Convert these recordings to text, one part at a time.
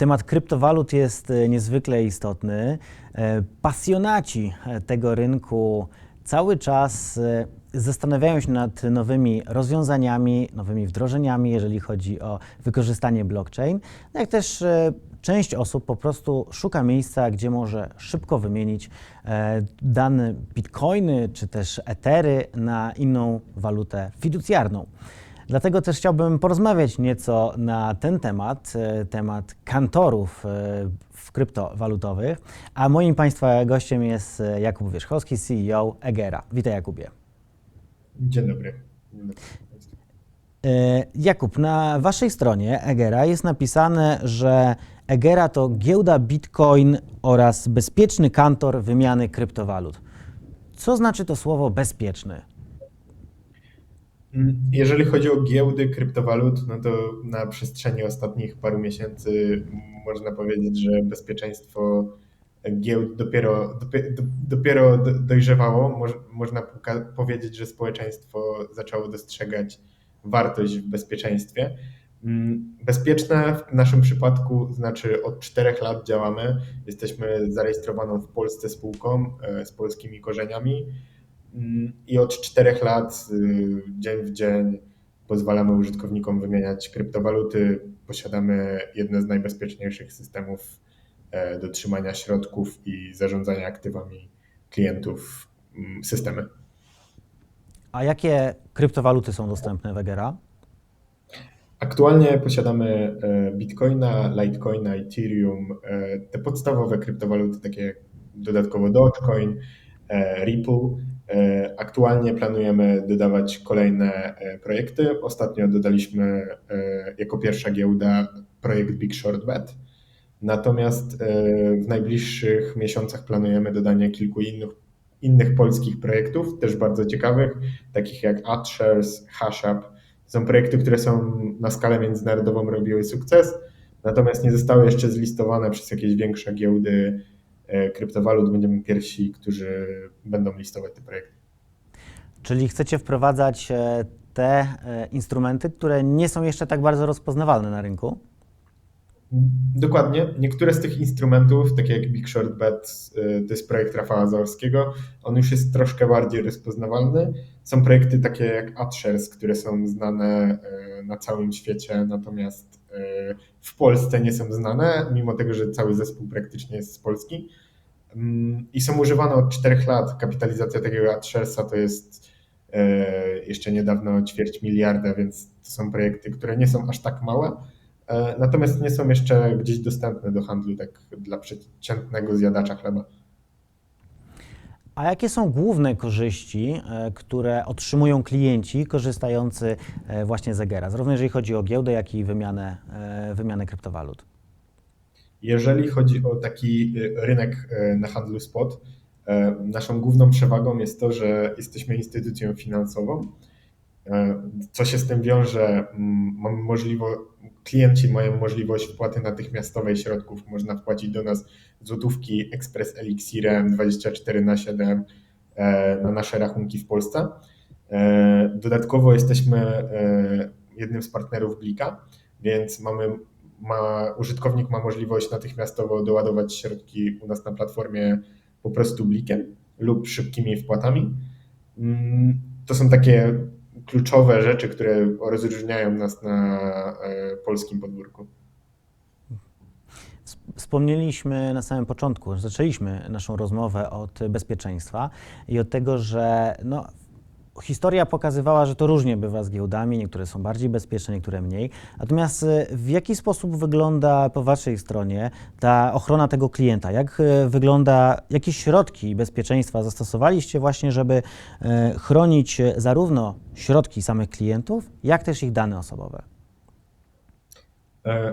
Temat kryptowalut jest e, niezwykle istotny. E, pasjonaci e, tego rynku cały czas zastanawiają się nad nowymi rozwiązaniami, nowymi wdrożeniami, jeżeli chodzi o wykorzystanie blockchain, no jak też część osób po prostu szuka miejsca, gdzie może szybko wymienić dane bitcoiny czy też etery na inną walutę fiducjarną. Dlatego też chciałbym porozmawiać nieco na ten temat, e, temat kantorów e, w kryptowalutowych. A moim Państwa gościem jest e, Jakub Wierzchowski, CEO Egera. Witaj Jakubie. Dzień dobry. Dzień dobry. Jakub, na Waszej stronie Egera jest napisane, że Egera to giełda Bitcoin oraz bezpieczny kantor wymiany kryptowalut. Co znaczy to słowo bezpieczny? Mm, jeżeli chodzi o giełdy kryptowalut, no to na przestrzeni ostatnich paru miesięcy można powiedzieć, że bezpieczeństwo giełd dopiero, dopiero dojrzewało. Można powiedzieć, że społeczeństwo zaczęło dostrzegać wartość w bezpieczeństwie. Mm, bezpieczne w naszym przypadku znaczy od czterech lat działamy. Jesteśmy zarejestrowaną w Polsce spółką e, z polskimi korzeniami i od czterech lat, y, dzień w dzień, pozwalamy użytkownikom wymieniać kryptowaluty. Posiadamy jedne z najbezpieczniejszych systemów e, do trzymania środków i zarządzania aktywami klientów mm, systemy. A jakie kryptowaluty są dostępne w Egera? Aktualnie posiadamy e, Bitcoina, Litecoina, Ethereum, e, te podstawowe kryptowaluty, takie jak dodatkowo Dogecoin, Ripple aktualnie planujemy dodawać kolejne e, projekty. Ostatnio dodaliśmy e, jako pierwsza giełda projekt Big Short Bet. Natomiast w najbliższych miesiącach planujemy dodanie kilku innych, innych polskich projektów, też bardzo ciekawych, takich jak AdShares, HashUp. Są projekty, które są na skalę międzynarodową robiły sukces, natomiast nie zostały jeszcze zlistowane przez jakieś większe giełdy E, kryptowalut będziemy pierwsi, którzy będą listować te projekty. Czyli chcecie wprowadzać e, te e, instrumenty, które nie są jeszcze tak bardzo rozpoznawalne na rynku? Dokładnie. Niektóre z tych instrumentów, takie jak Big Short Bet, to jest projekt Rafała Zaorskiego, on już jest troszkę bardziej rozpoznawalny. Są projekty takie jak AdShares, które są znane na całym świecie, natomiast w Polsce nie są znane, mimo tego, że cały zespół praktycznie jest z Polski. I są używane od 4 lat. Kapitalizacja takiego AdSharesa to jest e, jeszcze niedawno ćwierć miliarda, więc to są projekty, które nie są aż tak małe, e, natomiast nie są jeszcze gdzieś dostępne do handlu tak dla przeciętnego zjadacza chleba. A jakie są główne korzyści, e, które otrzymują klienci korzystający właśnie z Egera, zarówno jeżeli chodzi o giełdę, jak i wymianę, wymianę kryptowalut? Jeżeli chodzi o taki y, rynek y, na handlu spot, y, naszą główną przewagą jest to, że jesteśmy instytucją finansową. Co się z tym wiąże? Mm, mamy możliwość, klienci mają możliwość wpłaty natychmiastowej środków. Można wpłacić do nas złotówki Express Elixirem 24 na 7 na nasze rachunki w Polsce. Dodatkowo jesteśmy jednym z partnerów Blika, więc mamy ma, użytkownik ma możliwość natychmiastowo doładować środki u nas na platformie po prostu blikiem lub szybkimi wpłatami. Mm, to są takie kluczowe rzeczy, które rozróżniają nas na e, polskim podwórku. Wspomnieliśmy na samym początku, zaczęliśmy naszą rozmowę od bezpieczeństwa i od tego, że no, Historia pokazywała, że to różnie bywa z giełdami, niektóre są bardziej bezpieczne, niektóre mniej. Natomiast e, w jaki sposób wygląda po Waszej stronie ta ochrona tego klienta? Jak e, wygląda, jakie środki bezpieczeństwa zastosowaliście właśnie, żeby e, chronić zarówno środki samych klientów, jak też ich dane osobowe?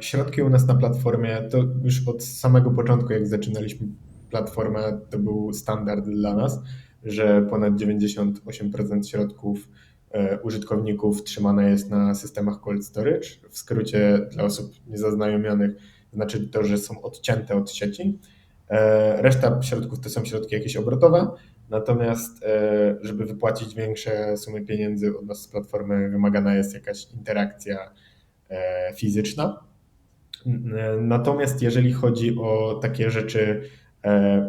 Środki u nas na platformie to już od samego początku, jak zaczynaliśmy platformę, to był standard dla nas że ponad 98% środków e, użytkowników trzymane jest na systemach cold storage. W skrócie dla osób niezaznajomionych znaczy to, że są odcięte od sieci. E, reszta środków to są środki jakieś obrotowe, natomiast e, żeby wypłacić większe sumy pieniędzy od nas z platformy wymagana jest jakaś interakcja fizyczna. Natomiast jeżeli chodzi o takie rzeczy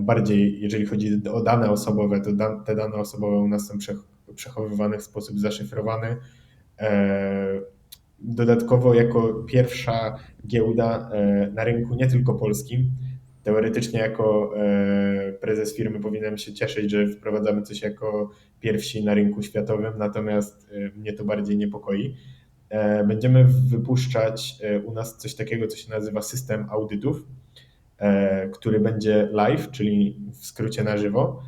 bardziej, jeżeli chodzi o dane osobowe, to te dane osobowe u nas są przechowywane w sposób zaszyfrowany. E, dodatkowo, jako pierwsza giełda e, na rynku nie tylko polskim, teoretycznie jako prezes firmy powinienem się cieszyć, że wprowadzamy coś jako pierwsi na rynku światowym, natomiast mnie to bardziej niepokoi. E, będziemy wypuszczać e, u nas coś takiego, co się nazywa system audytów, e, który będzie live, czyli w skrócie na żywo.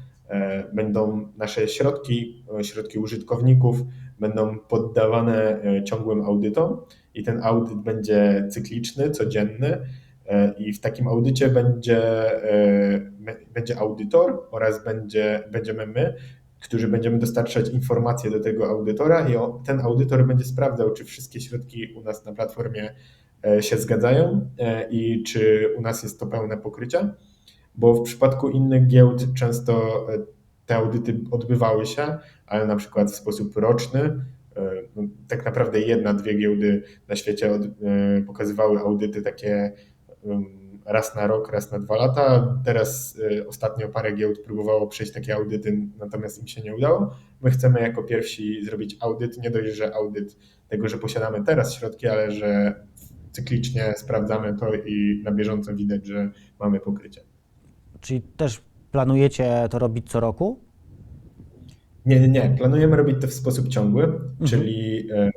Będą nasze środki, środki użytkowników będą poddawane ciągłym audytom i ten audyt będzie cykliczny, codzienny i w takim audycie będzie, będzie audytor oraz będzie, będziemy my, którzy będziemy dostarczać informacje do tego audytora i ten audytor będzie sprawdzał, czy wszystkie środki u nas na platformie e, się zgadzają e, i czy u nas jest to pełne pokrycie, bo w przypadku innych giełd często e, te audyty odbywały się, ale na przykład w sposób roczny. No, tak naprawdę jedna, dwie giełdy na świecie pokazywały audyty takie raz na rok, raz na dwa lata. Teraz ostatnio parę giełd próbowało przejść takie audyty, natomiast im się nie udało. My chcemy jako pierwsi zrobić audyt, nie dość, że audyt tego, że posiadamy teraz środki, ale że cyklicznie sprawdzamy to i na bieżąco widać, że mamy pokrycie. Czyli też planujecie to robić co roku? Nie, nie, nie. Planujemy robić to w sposób ciągły, mhm. czyli e,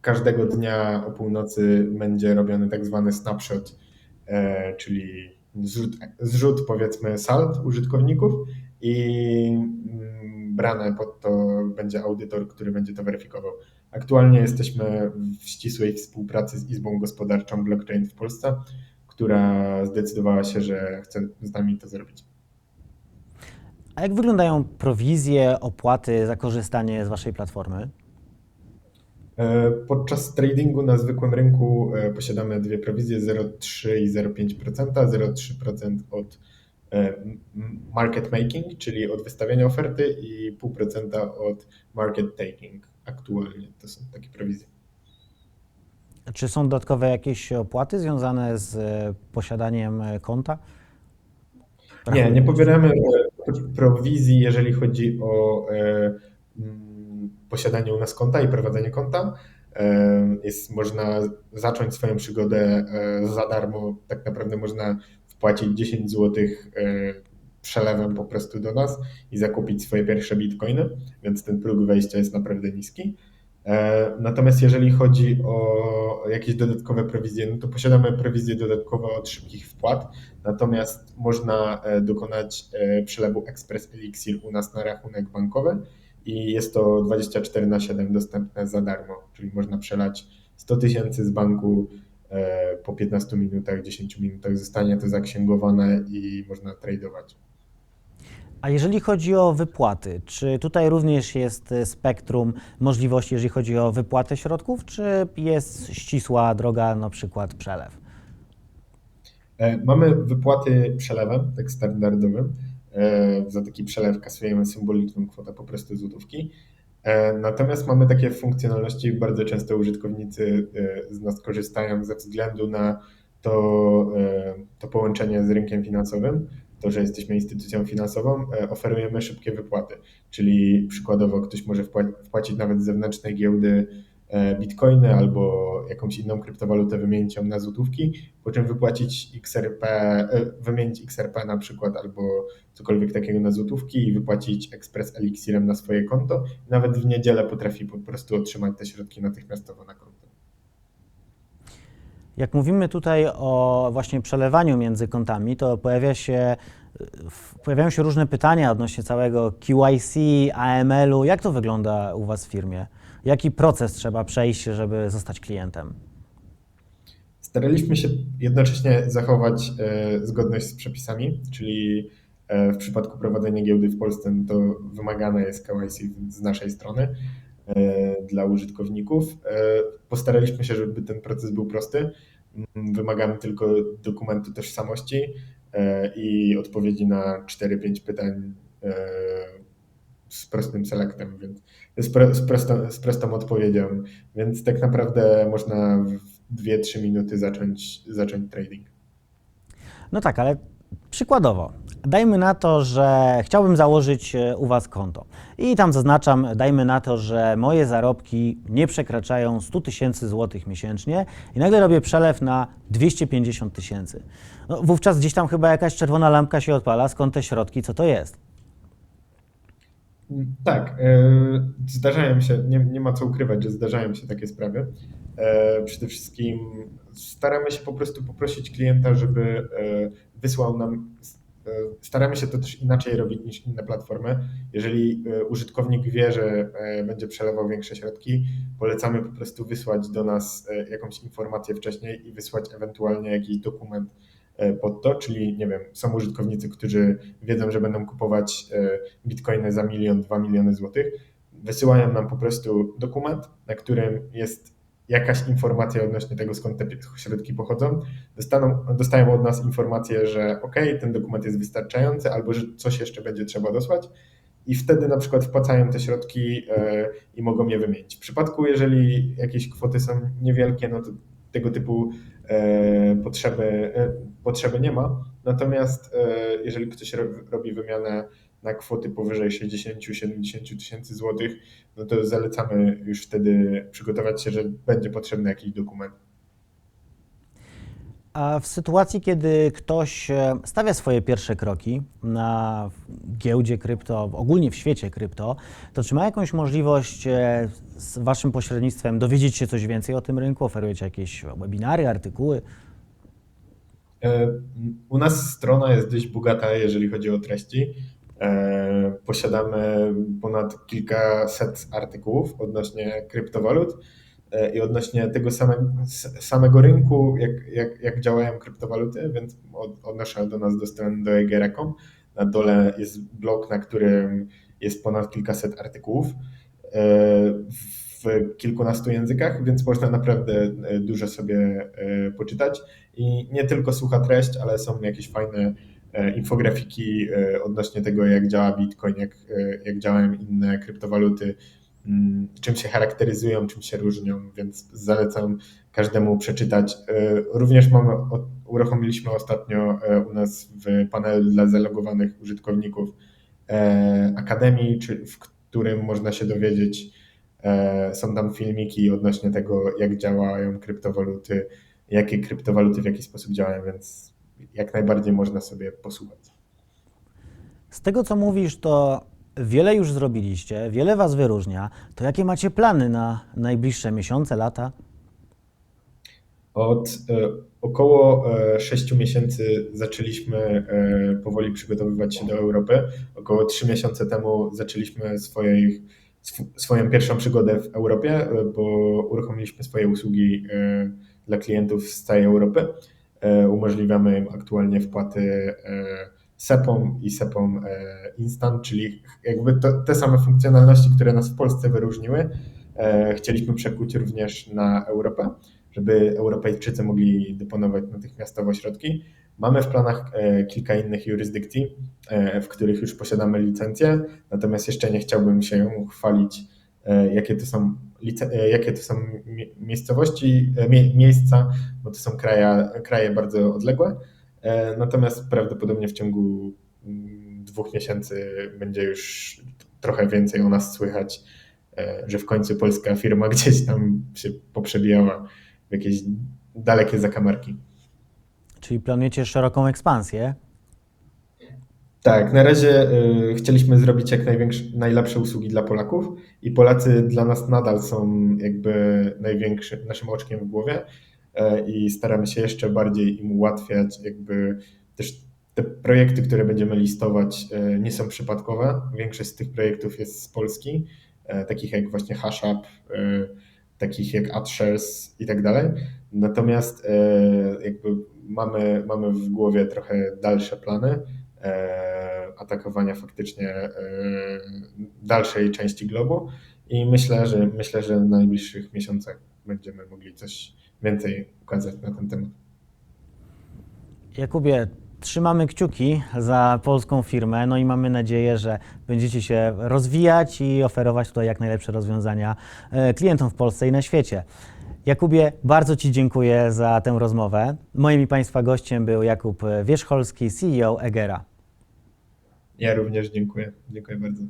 każdego dnia o północy będzie robiony tak zwany snapshot E, czyli zrzut, zrzut powiedzmy salt użytkowników i mm, brane pod to będzie audytor, który będzie to weryfikował. Aktualnie jesteśmy w ścisłej współpracy z Izbą Gospodarczą Blockchain w Polsce, która zdecydowała się, że chce z nami to zrobić. A jak wyglądają prowizje, opłaty za korzystanie z Waszej platformy? E, podczas tradingu na zwykłym rynku e, posiadamy dwie prowizje 0,3 i 0,5%. 0,3% od e, market making, czyli od wystawiania oferty i 0,5% od market taking. Aktualnie to są takie prowizje. Czy są dodatkowe jakieś opłaty związane z posiadaniem konta? Nie, nie pobieramy prowizji, jeżeli chodzi o posiadanie u nas konta i prowadzenie konta. Jest, można zacząć swoją przygodę e, za darmo. Tak naprawdę można wpłacić 10 zł e, przelewem po prostu do nas i zakupić swoje pierwsze bitcoiny, więc ten próg wejścia jest naprawdę niski. E, natomiast jeżeli chodzi o jakieś dodatkowe prowizje, no to posiadamy prowizje dodatkowe od szybkich wpłat, natomiast można dokonać przelewu Express Elixir u nas na rachunek bankowy i jest to 24 na 7 dostępne za darmo, czyli można przelać 100 tysięcy z banku e, po 15 minutach, 10 minutach zostanie to zaksięgowane i można tradować. A jeżeli chodzi o wypłaty, czy tutaj również jest spektrum możliwości, jeżeli chodzi o wypłatę środków, czy jest ścisła droga, na przykład przelew? E, mamy wypłaty przelewem, tak standardowym. E, za taki przelew kasujemy symboliczną kwotę po prostu złotówki. E, natomiast mamy takie funkcjonalności, bardzo często użytkownicy e, z nas korzystają ze względu na to, to połączenie z rynkiem finansowym, to, że jesteśmy instytucją finansową, oferujemy szybkie wypłaty. Czyli przykładowo ktoś może wpłacić nawet z zewnętrznej giełdy E, bitcoiny albo jakąś inną kryptowalutę wymienić ją na złotówki, po czym wypłacić XRP, e, wymienić XRP na przykład albo cokolwiek takiego na złotówki i wypłacić Express Elixirem na swoje konto. Nawet w niedzielę potrafi po prostu otrzymać te środki natychmiastowo na konto. Jak mówimy tutaj o właśnie przelewaniu między kontami, to pojawia się, pojawiają się różne pytania odnośnie całego QIC, AML-u. Jak to wygląda u Was w firmie? Jaki proces trzeba przejść, żeby zostać klientem? Staraliśmy się jednocześnie zachować e, zgodność z przepisami, czyli e, w przypadku prowadzenia giełdy w Polsce to wymagane jest KYC z naszej strony dla użytkowników. Postaraliśmy się, żeby ten proces był prosty. Wymagamy tylko dokumentu tożsamości i odpowiedzi na 4-5 pytań z prostym selektem, więc z, pro, z, prostą, z prostą odpowiedzią. Więc tak naprawdę można w 2-3 minuty zacząć, zacząć trading. No tak, ale przykładowo, dajmy na to, że chciałbym założyć e, u Was konto i tam zaznaczam, dajmy na to, że moje zarobki nie przekraczają 100 tysięcy złotych miesięcznie i nagle robię przelew na 250 tysięcy. No, wówczas gdzieś tam chyba jakaś czerwona lampka się odpala, skąd te środki, co to jest? Tak, e, zdarzają się, nie, nie ma co ukrywać, że zdarzają się takie sprawy. E, Przede wszystkim staramy się po prostu poprosić klienta, żeby e, wysłał nam. Staramy się to też inaczej robić niż inne platformy. Jeżeli użytkownik wie, że będzie przelewał większe środki, polecamy po prostu wysłać do nas jakąś informację wcześniej i wysłać ewentualnie jakiś dokument pod to, czyli nie wiem, są użytkownicy, którzy wiedzą, że będą kupować e, bitcoiny za milion, dwa miliony złotych, wysyłają nam po prostu dokument, na którym jest jakaś informacja odnośnie tego, skąd te środki pochodzą. Dostaną, dostają od nas informację, że ok, ten dokument jest wystarczający, albo że coś jeszcze będzie trzeba dosłać. I wtedy na przykład wpłacają te środki e, i mogą je wymienić. W przypadku, jeżeli jakieś kwoty są niewielkie, no to tego typu e, potrzeby, e, potrzeby nie ma. Natomiast e, jeżeli ktoś ro, robi wymianę na kwoty powyżej 60-70 tysięcy złotych, no to zalecamy już wtedy przygotować się, że będzie potrzebny jakiś dokument. A w sytuacji, kiedy ktoś e, stawia swoje pierwsze kroki na giełdzie krypto, ogólnie w świecie krypto, to czy ma jakąś możliwość e, z Waszym pośrednictwem dowiedzieć się coś więcej o tym rynku? Oferujecie jakieś webinary, artykuły? E, U nas strona jest dość bogata, jeżeli chodzi o treści. Posiadamy ponad kilkaset artykułów odnośnie kryptowalut i odnośnie tego same, s- samego rynku, jak, jak, jak działają kryptowaluty, więc od, odnoszę do nas do strony do Egerecom. Na dole jest blog, na którym jest ponad kilkaset artykułów e, w kilkunastu językach, więc można naprawdę e, dużo sobie e, poczytać i nie tylko sucha treść, ale są jakieś fajne e, infografiki e, odnośnie tego, jak działa Bitcoin, jak, e, jak działają inne kryptowaluty, czym się charakteryzują, czym się różnią, więc zalecam każdemu przeczytać. E, Również mamy, uruchomiliśmy ostatnio e, u nas w panelu dla zalogowanych użytkowników e, Akademii, w którym można się dowiedzieć, są tam filmiki odnośnie tego, jak działają kryptowaluty, jakie kryptowaluty w jaki sposób działają, więc jak najbardziej można sobie posłuchać. Z tego, co mówisz, to wiele już zrobiliście, wiele Was wyróżnia. To jakie macie plany na najbliższe miesiące, lata? Od e, około 6 miesięcy zaczęliśmy e, powoli przygotowywać się do Europy. Około 3 miesiące temu zaczęliśmy sw- swoją pierwszą przygodę w Europie, e, bo uruchomiliśmy swoje usługi e, dla klientów z całej Europy. E, Umożliwiamy im aktualnie wpłaty e, SEPą i SEPą e, Instant, czyli jakby to, te same funkcjonalności, które nas w Polsce wyróżniły, e, chcieliśmy przekuć również na Europę żeby Europejczycy mogli deponować natychmiastowo środki. Mamy w planach e, kilka innych jurysdykcji, w których już posiadamy licencje, natomiast jeszcze nie chciałbym się chwalić, jakie to są, jakie to są mie- miejscowości, mie- miejsca, bo to są kraje, kraje bardzo odległe. E, Natomiast prawdopodobnie w ciągu mm, dwóch miesięcy będzie już trochę więcej o nas słychać, e, że w końcu polska firma gdzieś tam się poprzebijała w jakieś dalekie zakamarki. Czyli planujecie szeroką ekspansję? Tak, na razie y, chcieliśmy zrobić jak największe, najlepsze usługi dla Polaków i Polacy dla nas nadal są jakby największym naszym oczkiem w głowie e, i staramy się jeszcze bardziej im ułatwiać, jakby też te projekty, które będziemy listować e, nie są przypadkowe. Większość z tych projektów jest z Polski, e, takich jak właśnie HashUp, e, takich jak AdShares i tak dalej. Natomiast e, jakby mamy, mamy w głowie trochę dalsze plany e, atakowania faktycznie e, dalszej części globu i myślę, że myślę, że w najbliższych miesiącach będziemy mogli coś więcej ukazać na ten temat. Jakubie, Trzymamy kciuki za polską firmę, no i mamy nadzieję, że będziecie się rozwijać i oferować tutaj jak najlepsze rozwiązania e, klientom w Polsce i na świecie. Jakubie, bardzo Ci dziękuję za tę rozmowę. Moim i Państwa gościem był Jakub Wierzcholski, CEO Egera. Ja również dziękuję. Dziękuję bardzo.